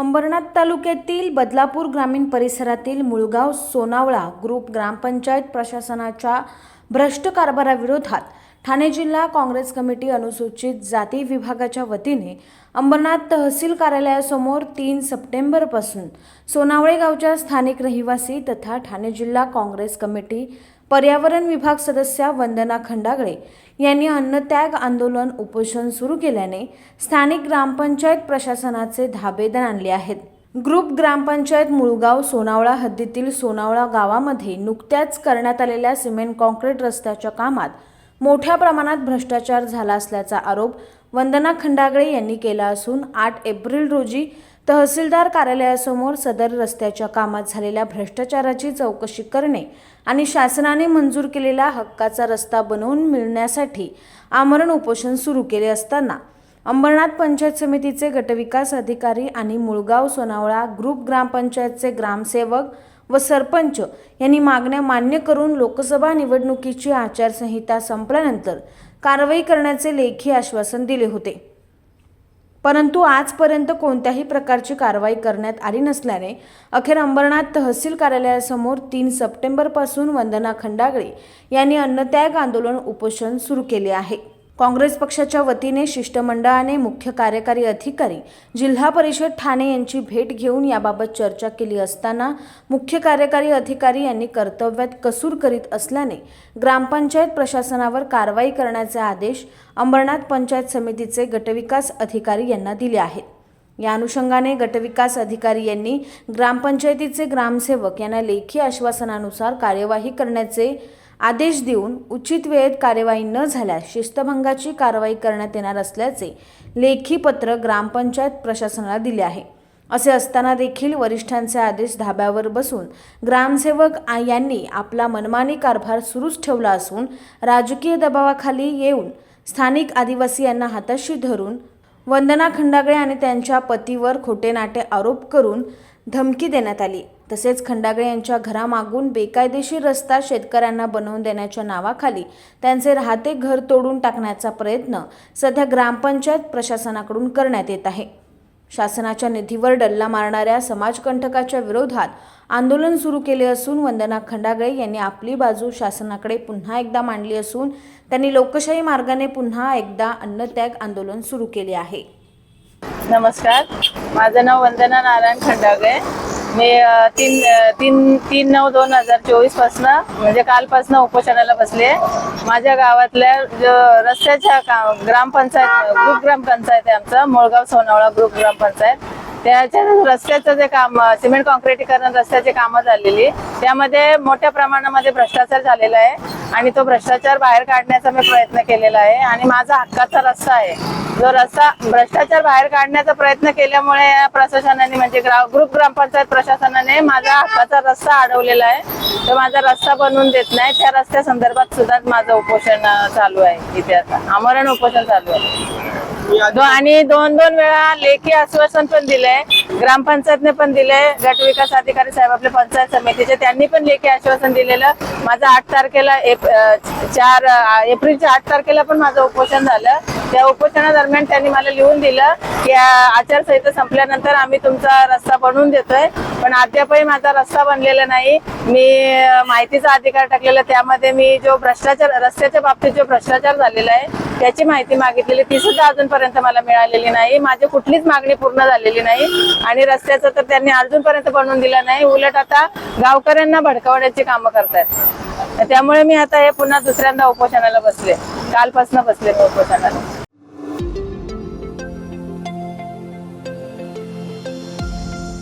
अंबरनाथ तालुक्यातील बदलापूर ग्रामीण परिसरातील मुळगाव सोनावळा ग्रुप ग्रामपंचायत प्रशासनाच्या भ्रष्ट कारभाराविरोधात ठाणे जिल्हा काँग्रेस कमिटी अनुसूचित जाती विभागाच्या वतीने अंबरनाथ तहसील कार्यालयासमोर तीन सप्टेंबरपासून सोनावळे गावच्या स्थानिक रहिवासी तथा ठाणे जिल्हा काँग्रेस कमिटी पर्यावरण विभाग सदस्या वंदना खंडागळे यांनी अन्नत्याग आंदोलन उपोषण सुरू केल्याने स्थानिक ग्रामपंचायत प्रशासनाचे धाबेदन आणले आहेत. ग्रुप ग्रामपंचायत मुळगाव सोनावळा हद्दीतील सोनावळा गावामध्ये नुकत्याच करण्यात आलेल्या सिमेंट कॉन्क्रीट रस्त्याच्या कामात मोठ्या प्रमाणात भ्रष्टाचार झाला असल्याचा आरोप वंदना खंडागळे यांनी केला असून आठ एप्रिल रोजी तहसीलदार कार्यालयासमोर सदर रस्त्याच्या कामात झालेल्या भ्रष्टाचाराची चौकशी करणे आणि शासनाने मंजूर केलेला हक्काचा रस्ता बनवून मिळण्यासाठी आमरण उपोषण सुरू केले असताना अंबरनाथ पंचायत समितीचे गटविकास अधिकारी आणि मुळगाव सोनावळा ग्रुप ग्रामपंचायतचे ग्रामसेवक व सरपंच यांनी मागण्या मान्य करून लोकसभा निवडणुकीची आचारसंहिता संपल्यानंतर कारवाई करण्याचे लेखी आश्वासन दिले होते. परंतु आजपर्यंत कोणत्याही प्रकारची कारवाई करण्यात आली नसल्याने अखेर अंबरनाथ तहसील कार्यालयासमोर तीन सप्टेंबरपासून वंदना खंडागळे यांनी अन्नत्याग आंदोलन उपोषण सुरू केले आहे. काँग्रेस पक्षाच्या वतीने शिष्टमंडळाने मुख्य कार्यकारी अधिकारी जिल्हा परिषद ठाणे यांची भेट घेऊन याबाबत चर्चा केली असताना मुख्य कार्यकारी अधिकारी यांनी कर्तव्यात कसूर करीत असल्याने ग्रामपंचायत प्रशासनावर कारवाई करण्याचे आदेश अंबरनाथ पंचायत समितीचे गटविकास अधिकारी यांना दिले आहेत. या अनुषंगाने गटविकास अधिकारी यांनी ग्रामपंचायतीचे ग्रामसेवक यांना लेखी आश्वासनानुसार कार्यवाही करण्याचे आदेश देऊन उचित वेळेत कार्यवाही न झाल्यास शिस्तभंगाची कारवाई करण्यात येणार असल्याचे लेखी पत्र ग्रामपंचायत प्रशासनाला दिले आहे. असे असताना देखील वरिष्ठांचे आदेश धाब्यावर बसून ग्रामसेवक यांनी आपला मनमानी कारभार सुरूच ठेवला असून राजकीय दबावाखाली येऊन स्थानिक आदिवासी यांना हाताशी धरून वंदना खंडागळे आणि त्यांच्या पतीवर खोटे नाटे आरोप करून धमकी देण्यात आली. तसेच खंडागळे यांच्या घरामागून बेकायदेशीर रस्ता शेतकऱ्यांना बनवून देण्याच्या नावाखाली त्यांचे राहते घर तोडून टाकण्याचा प्रयत्न सध्या ग्रामपंचायत प्रशासनाकडून करण्यात येत आहे. शासनाच्या निधीवर डल्ला मारणाऱ्या समाजकंटकाच्या विरोधात आंदोलन सुरू केले असून वंदना खंडागळे यांनी आपली बाजू शासनाकडे पुन्हा एकदा मांडली असून त्यांनी लोकशाही मार्गाने पुन्हा एकदा अन्नत्याग आंदोलन सुरू केले आहे. नमस्कार. माझं नाव वंदना नारायण खंडागळे. मी तीन तीन तीन नऊ दोन हजार चोवीस पासनं म्हणजे कालपासनं उपोषणाला बसले. माझ्या गावातल्या रस्त्याच्या का ग्रामपंचायत ग्रुप ग्रामपंचायत आहे आमचं मोळगाव सोनावळा ग्रुप ग्रामपंचायत. त्याच्या रस्त्याचं जे काम सिमेंट कॉन्क्रिटीकरण रस्त्याची कामं झालेली त्यामध्ये मोठ्या प्रमाणामध्ये भ्रष्टाचार झालेला आहे. आणि तो भ्रष्टाचार बाहेर काढण्याचा मी प्रयत्न केलेला आहे. आणि माझा हक्काचा रस्ता आहे. जो रस्ता भ्रष्टाचार बाहेर काढण्याचा प्रयत्न केल्यामुळे प्रशासनाने म्हणजे ग्रुप ग्रामपंचायत प्रशासनाने माझा हक्काचा रस्ता अडवलेला आहे. तर माझा रस्ता बनवून देत नाही. त्या रस्त्या संदर्भात सुद्धा माझं उपोषण चालू आहे इथे आता. आमरण उपोषण चालू आहे. आणि दोन दोन वेळा लेखी आश्वासन पण दिलंय. ग्रामपंचायतने पण दिलंय. गट विकास अधिकारी साहेब आपले पंचायत समितीचे त्यांनी पण लेखी आश्वासन दिलेलं. माझं आठ तारखेला एप- चार एप्रिलच्या आठ तारखेला पण माझं उपोषण झालं. त्या उपोषणादरम्यान त्यांनी मला लिहून दिलं की आचारसंहिता संपल्यानंतर आम्ही तुमचा रस्ता बनवून देतोय पण अद्यापही माझा रस्ता बनलेला नाही. मी माहितीचा अधिकार टाकलेला त्यामध्ये मी जो भ्रष्टाचार रस्त्याच्या बाबतीत जो भ्रष्टाचार झालेला आहे त्याची माहिती मागितलेली ती सुद्धा अजूनपर्यंत मला मिळालेली नाही. माझी कुठलीच मागणी पूर्ण झालेली नाही आणि रस्त्याचं तर त्यांनी अजूनपर्यंत बनवून दिलं नाही. उलट आता गावकऱ्यांना भडकावण्याची कामं करतायत. त्यामुळे मी आता हे पुन्हा दुसऱ्यांदा उपोषणाला बसले. कालपासून बसले मी उपोषणाला.